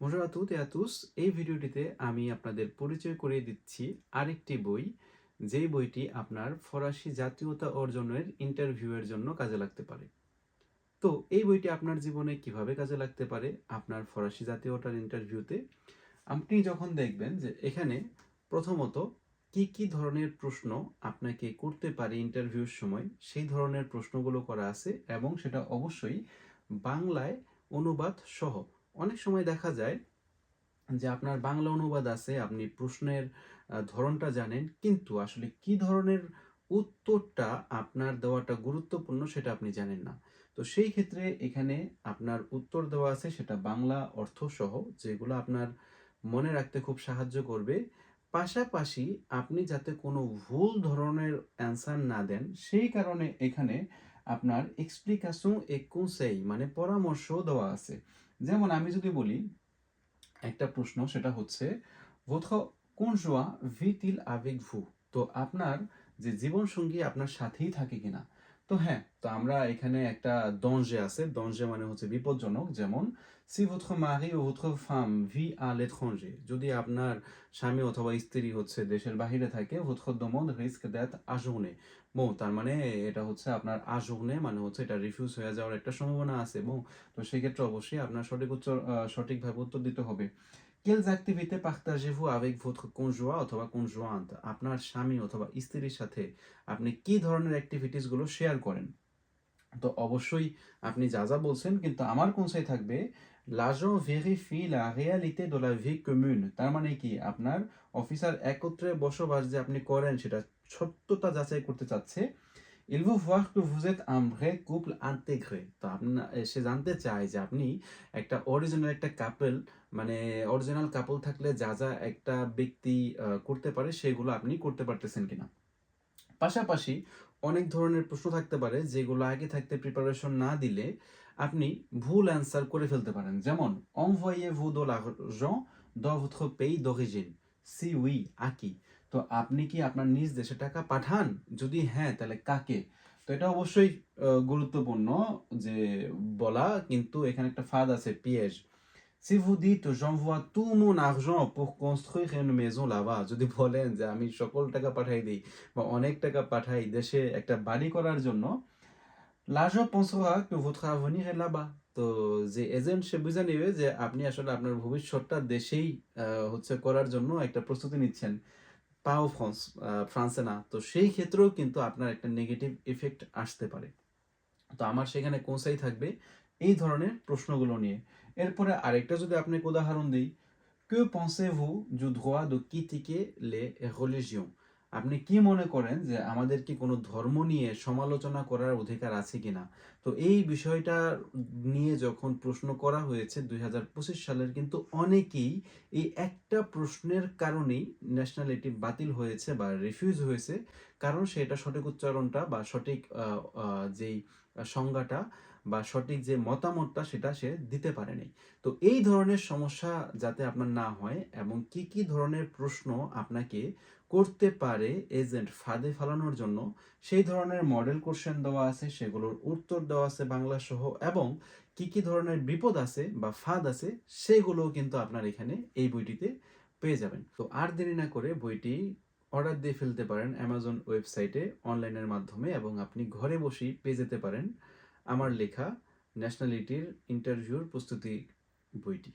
Bonjour à toutes এই ভিডিওটিতে আমি আপনাদের পরিচয় করিয়ে দিচ্ছি আরেকটি বই, যেই বইটি আপনার ফরাসি জাতীয়তা অর্জনের ইন্টারভিউয়ের জন্য কাজে লাগতে পারে। তো, এই বইটি আপনার জীবনে কীভাবে কাজে লাগতে পারে, আপনার ফরাসি জাতীয়তার ইন্টারভিউতে আপনি যখন দেখবেন যে এখানে প্রথমত কি কি ধরনের প্রশ্ন আপনাকে করতে পারে ইন্টারভিউর সময়, সেই ধরনের প্রশ্নগুলো করা আছে এবং সেটা অবশ্যই বাংলায় অনুবাদ সহ অনেক সময় দেখা যায় যে আপনার বাংলা অনুবাদ আছে, আপনি প্রশ্নের ধরনটা জানেন, কিন্তু আসলে কি ধরনের উত্তরটা আপনার দেওয়াটা গুরুত্বপূর্ণ সেটা আপনি জানেন না। তো সেই ক্ষেত্রে এখানে আপনার উত্তর দেওয়া আছে সেটা বাংলা অর্থ সহ যেগুলো আপনার মনে রাখতে খুব সাহায্য করবে। পাশাপাশি আপনি যাতে কোনো ভুল ধরনের অ্যান্সার না দেন, সেই কারণে এখানে আপনার এক্সপ্লিকেশন এ মানে পরামর্শ দেওয়া আছে। যেমন আমি যদি বলি, একটা প্রশ্ন সেটা হচ্ছে votre conjoint vit-il আবেগ ভু? তো আপনার যে জীবন সঙ্গী আপনার সাথেই থাকে কিনা? তো হ্যাঁ তো আমরা এখানে একটা দঞ্জে আছে। দঞ্জে মানে হচ্ছে বিপজ্জনক, যেমন si votre mari ou votre femme vit à l'étranger, যদি আপনার স্বামী অথবা স্ত্রী হচ্ছে দেশের বাইরে থাকে, votre demande risque d'être ajournée বো তার মানে এটা হচ্ছে আপনার আজৌনে মানে হচ্ছে এটা রিফিউজ হয়ে যাওয়ার একটা সম্ভাবনা আছে। বো তো সেক্ষেত্রে অবশ্যই আপনার সঠিক উত্তর সঠিকভাবে উত্তর দিতে হবে। Quelles activités partagez-vous avec votre conjoint অথবা conjointe? আপনার স্বামী অথবা স্ত্রীর সাথে আপনি কি ধরনের অ্যাক্টিভিটিসগুলো শেয়ার করেন? তো অবশ্যই আপনি যা যা বলছেন, কিন্তু আমার কোনসাই থাকবে l'agent vérifie la réalité de la vie commune, তার মানে কি? আপনার অফিসার একত্রে বসবাস যে আপনি করেন, সেটা সত্যতা যাচাই করতে চাচ্ছে। Il veut voir que vous êtes un vrai couple intégré। তো আপনার সে জানতে চায় যে আপনি একটা অরিজিনাল একটা কাপল মানে অরিজিনাল কাপল থাকলে যা যা একটা ব্যক্তি করতে পারে, সেগুলো আপনি করতে পারতেছেন কিনা। পাশাপাশি অনেক ধরনের প্রশ্ন থাকতে পারে যেগুলো আগে থাকতে প্রিপারেশন না দিলে আপনি ভুল অ্যান্সার করে ফেলতে পারেন। যেমন envoyez-vous de l'argent dans votre pays oui, à qui? তো আপনি কি আপনার নিজ দেশে টাকা পাঠান? যদি হ্যাঁ তাহলে কাকে? তো এটা অবশ্যই গুরুত্বপূর্ণ যে বলা, কিন্তু এখানে একটা ফাঁদ আছে, PS. Si vous dites, j'envoie tout mon argent pour construire une maison là-bas, যদি বলেন যে আমি সকল টাকা পাঠাই দিই বা অনেক টাকা পাঠাই দেশে একটা বাড়ি করার জন্য, l'argent pensera que votre avenir est là-bas. তো যে এজেন্ট সে বুঝে নেবে যে আপনি আসলে আপনার ভবিষ্যৎটা দেশেই হচ্ছে করার জন্য একটা প্রস্তুতি নিচ্ছেন। পাও ফ্রান্স ফ্রান্সে না। তো সেই ক্ষেত্রেও কিন্তু আপনার একটা নেগেটিভ ইফেক্ট আসতে পারে। তো আমার সেখানে কোনসাই থাকবে? এই ধরনের প্রশ্নগুলো নিয়ে। এরপরে আরেকটা যদি আপনাকে উদাহরণ দিই, que pensez-vous du droit de critiquer les religions? আপনি কি মনে করেন যে আমাদের কি কোনো ধর্ম নিয়ে সমালোচনা করার অধিকার আছে কিনা? তো এই বিষয়টা নিয়ে যখন প্রশ্ন করা হয়েছে দুই হাজার পঁচিশ সালের, কিন্তু অনেকেই এই একটা প্রশ্নের কারণেই ন্যাশনালিটি বাতিল হয়েছে বা রিফিউজ হয়েছে। কারণ সেটা সঠিক উচ্চারণটা বা সঠিক যেই সংজ্ঞাটা বা সঠিক যে মতামতটা সেটা সে দিতে পারেনি। তো এই ধরনের সমস্যা যাতে আপনার না হয় এবং কি কি ধরনের প্রশ্ন আপনাকে করতে পারে এজেন্ট ফাঁদে ফালানোর জন্য, সেই ধরনের মডেল কোশ্চেন দেওয়া আছে, সেগুলোর উত্তর দেওয়া আছে বাংলা সহ এবং কি কি ধরনের বিপদ আছে বা ফাঁদ আছে সেগুলোও কিন্তু আপনার এখানে এই বইটিতে পেয়ে যাবেন। তো আর দেরি না করে বইটি অর্ডার দিয়ে ফেলতে পারেন অ্যামাজন ওয়েবসাইটে অনলাইনের মাধ্যমে এবং আপনি ঘরে বসেই পেয়ে যেতে পারেন আমার লেখা ন্যাশনালিটির ইন্টারভিউর প্রস্তুতি বইটি।